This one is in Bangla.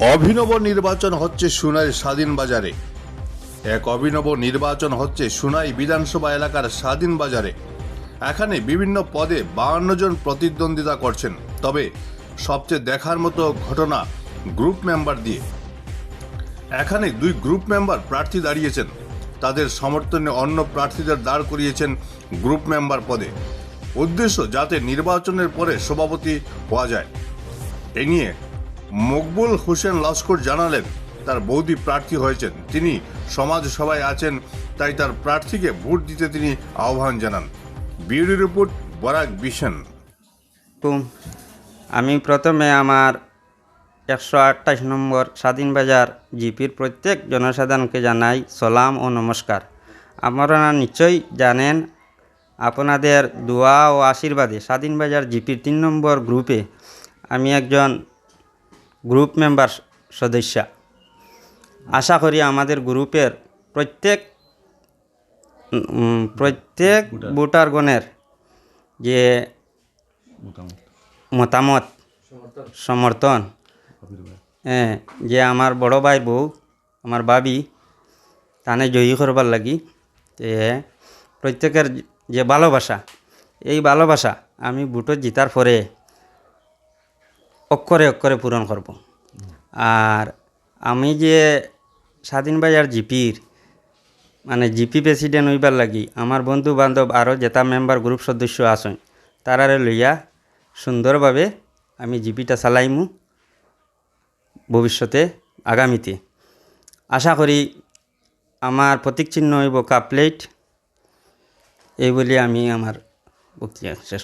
অভিনব নির্বাচন হচ্ছে সুনাই স্বাধীন বাজারে। এক অভিনব নির্বাচন হচ্ছে সুনাই বিধানসভা এলাকার স্বাধীন বাজারে। এখানে বিভিন্ন পদে বাহান্ন জন প্রতিদ্বন্দ্বিতা করছেন। তবে সবচেয়ে দেখার মতো ঘটনা গ্রুপ মেম্বার দিয়ে। এখানে দুই গ্রুপ মেম্বার প্রার্থী দাঁড়িয়েছেন। তাদের সমর্থনে অন্য প্রার্থীদের দাঁড় করিয়েছেন গ্রুপ মেম্বার পদে। উদ্দেশ্য যাতে নির্বাচনের পরে সভাপতি হওয়া যায়। এ নিয়ে মকবুল হোসেন লস্কর জানালেন, তার বৌদি প্রার্থী হয়েছেন। তিনি সমাজ সভায় আছেন, তাই তার প্রার্থীকে ভোট দিতে তিনি আহ্বান জানান। বিউরি রিপোর্ট, বরাক বিশন। আমি প্রথমে আমার একশো আটাইশ নম্বর স্বাধীনবাজার জিপির প্রত্যেক জনসাধারণকে জানাই সালাম ও নমস্কার। আপনারা নিশ্চয়ই জানেন, আপনাদের দোয়া ও আশীর্বাদে স্বাধীনবাজার জিপির তিন নম্বর গ্রুপে আমি একজন গ্রুপ মেম্বার সদস্য। আশা করি আমাদের গ্রুপের প্রত্যেক প্রত্যেক ভোটারগণের যে মতামত সমর্থন হ্যাঁ যে আমার বড় ভাই বউ আমার বাবি তানে জয়ী করবার লাগি তে প্রত্যেকের যে ভালোবাসা এই ভালোবাসা আমি বুটত জিতার পরে অক্ষরে অক্ষরে পূরণ করব। আর আমি যে স্বাধীন বাজার জিপির মানে জিপি প্রেসিডেন্ট হইবার লাগি, আমার বন্ধু বান্ধব আরও যেটা মেম্বার গ্রুপ সদস্য আসেন তারারে লইয়া সুন্দরভাবে আমি জিপিটা চালাইমু ভবিষ্যতে, আগামীতে। আশা করি আমার প্রতীক চিহ্ন হইব কাপ প্লেট। এই বলে আমি আমার বক্তৃতা শেষ